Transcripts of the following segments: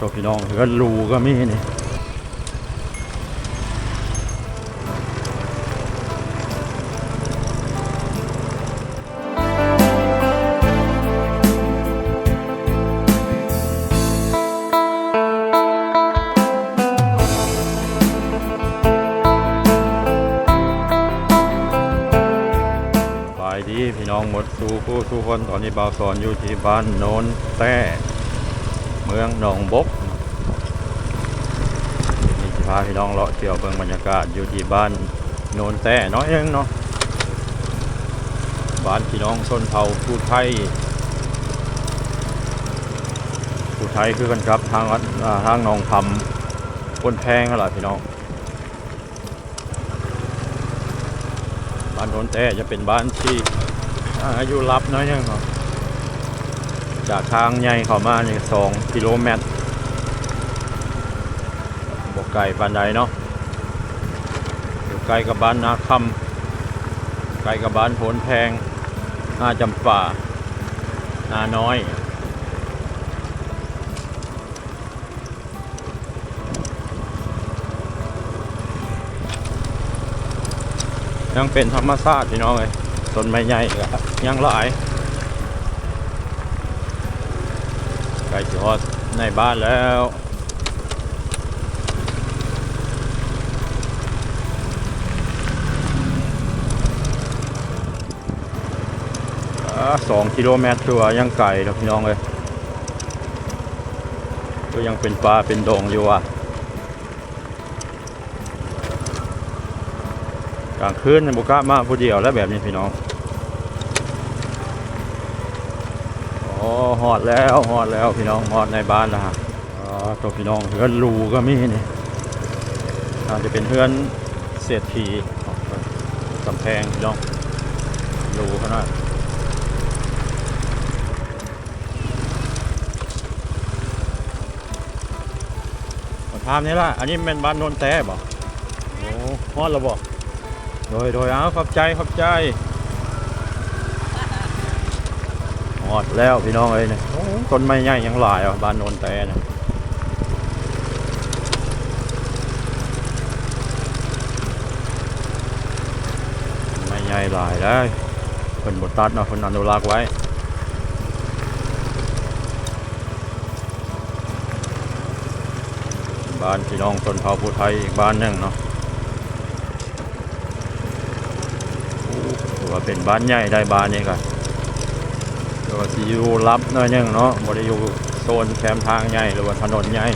ตัวพี่น้องเฮือนรูก็มีนี่บายดีพี่น้องหมดสู่ผู้ทุกคนตอนนี้บ่าวสอนอยู่ที่บ้านโนนแต้ เมืองหนองบกนี่สิพาพี่น้องเลาะเที่ยวเบิ่งบรรยากาศอยู่ที่บ้านโนนแต้น้อยเองเนาะบ้านพี่น้องชนเผ่าผู้ไทยผู้ไทยคือกันครับทางวัดทางหนองคำคนแพงนั่นแหละพี่น้องบ้านโนนแต่จะเป็นบ้านที่อายุรับน้อยนึงเนาะ จากทางใหญ่เข้ามานี่สองกิโลเมตรบกไก่ปานใดเนาะอยู่ใกล้กับบ้านนาคำใกล้กับบ้านโพนแพงนาจำป่า นาน้อยยังเป็นธรรมชาติพี่น้องเลยต้นไม้ใหญ่ยังหลายใกล้ จอดในบ้านแล้วสองกิโลเมตรตัวยังไกลแล้วพี่น้องเลยก็ยังเป็นป่าเป็นดงอยู่อะกลางคืนบุกล้ามาผู้เดียวแล้วแบบนี้พี่น้องอ๋อ หอดแล้วหอดแล้วพี่น้องหอดในบ้านแล้วฮะตัวพี่น้องเฮือนรูก็มีนี่อาจจะเป็นเฮือนเศรษฐีกำแพงพี่น้องรูขนาดมาถามนี่ล่ะ อันนี้เป็นบ้านโนนแต่บ่โอ้ฮอดแล้วบ่โดยโดยเอาขอบใจขอบใจ หอดแล้วพี่น้องเอ้ยเนี่ยโอ้ต้นไม้ใหญ่ยังหลายอะบ้านโนนแต่เนี่ยไม้ใหญ่หลายได้เพิ่นบตัดเนาะเพิ่นอนุรักษ์ไว้บ้านพี่น้องชนเผ่าผู้ไทยอีกบ้านหนึ่งเนาะถือว่าเป็นบ้านใหญ่ได้บ้านนี้กัน ก็สิอยู่รับหน้อยนึงเนาะบ่ได้อยู่โซนแคมทางใหญ่หรือว่าถนนใหญ่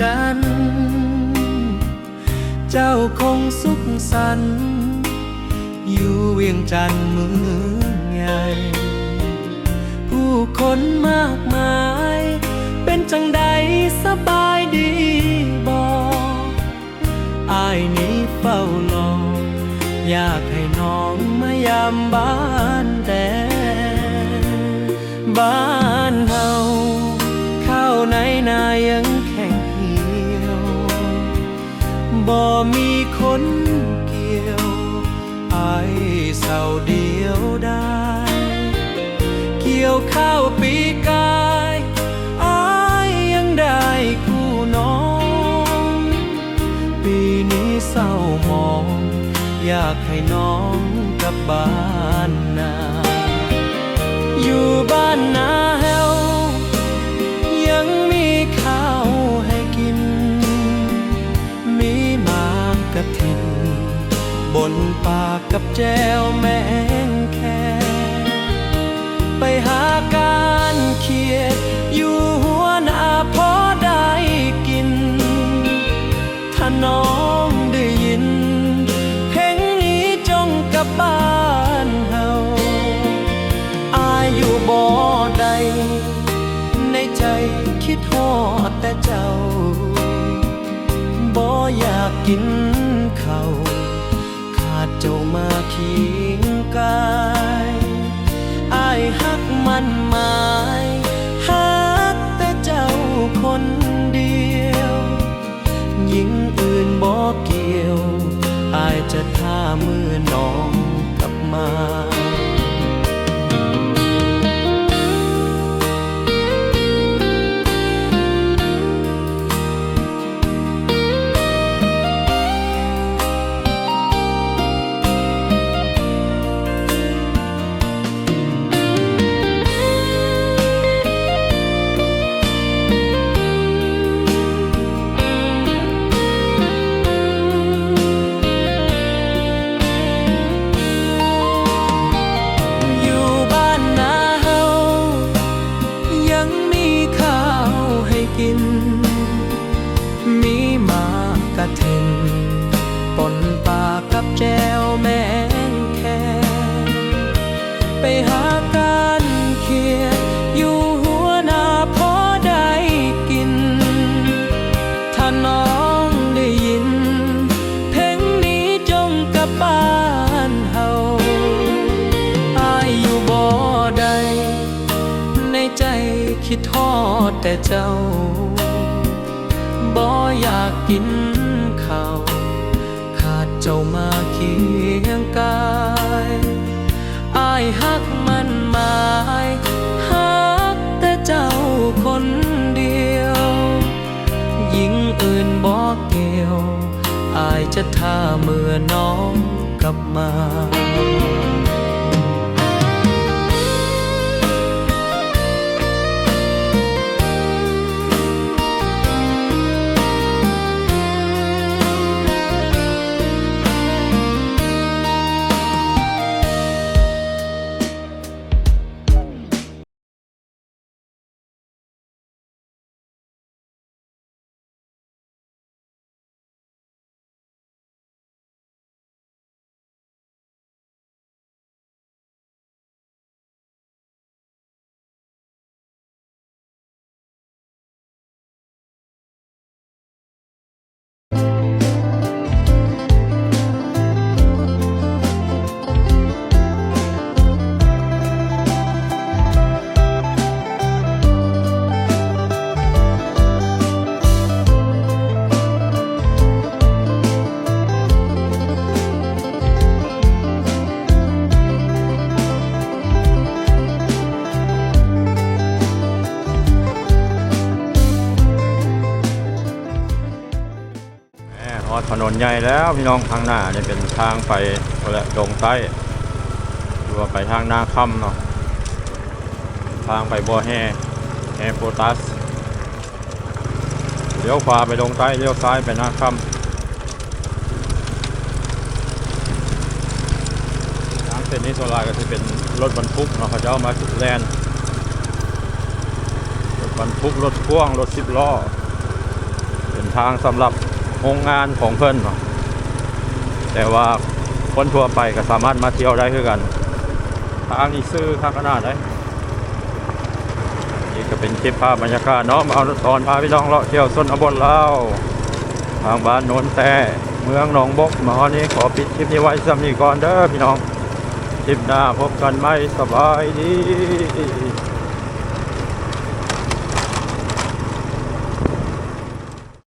จันทน์เจ้าคงสุขสันต์อยู่เวียงจันทน์เมืองใหญ่ผู้คนมากมาย เป็นจังใดสบายดีบออายนี้เฝ้ารออยากให้น้องมายามบ้านแต่บ้าน ข้าวปีกายอายยังได้คู่น้อง ปีนี้เศร้ามอง อยากให้น้องกลับบ้านนาอยู่บ้านนาแฮวยังมีข้าวให้กิน มีหมากกระถิน บนปากกับแจวแมงแค ไปหาการเขียด อยู่หัวหน้าพอได้กิน ถ้าน้องได้ยิน เพลงนี้จงกลับบ้านเฮาอายุบ่ใด ในใจคิดฮอดแต่เจ้า บ่อยากกินเขาขาดเจ้ามาเคี จะท่ามือน้องกลับมา แต่เจ้าบ่อยากกินข้าวขาดเจ้ามาเคียงกายอายฮักมันหมายฮักแต่เจ้าคนเดียวยิ่งอื่นบอกเกี่ยวอายจะท่าเมื่อน้องกลับมา นใหญ่แล้วพี่น้องทางหน้าเนี่ยเป็นทางไปและดงใต้หรือว่าไปทางนาค่ำเนาะทางไปบ่อแห่แห่โพตัสเลี้ยวขวาไปดงใต้เลี้ยวซ้ายไปนาค่ำทางเส้นนี้โซลายก็จะเป็นรถบรรทุกเนาะเขาจะเอามาแลนรถบรรทุกรถพ่วงรถสิบล้อเป็นทางสำหรับ โรงงานของเพิ่นเนแต่ว่าคนทั่วไปก็สามารถมาเที่ยวได้คือกัน ทางนี้ซื้อข้างขนาดได้นี่ก็เป็นคลิปภาพบรรยากาศเนาะมาเอาตอนพาพี่น้องเลาะเที่ยวส้นอบนลาทางบ้านโนนแต่เมืองหนองบกมาฮอนี้ขอปิดคลิปนี้ไว้สำนีก่อนเด้อพี่น้องคลิปหน้าพบกันไหมสบายดี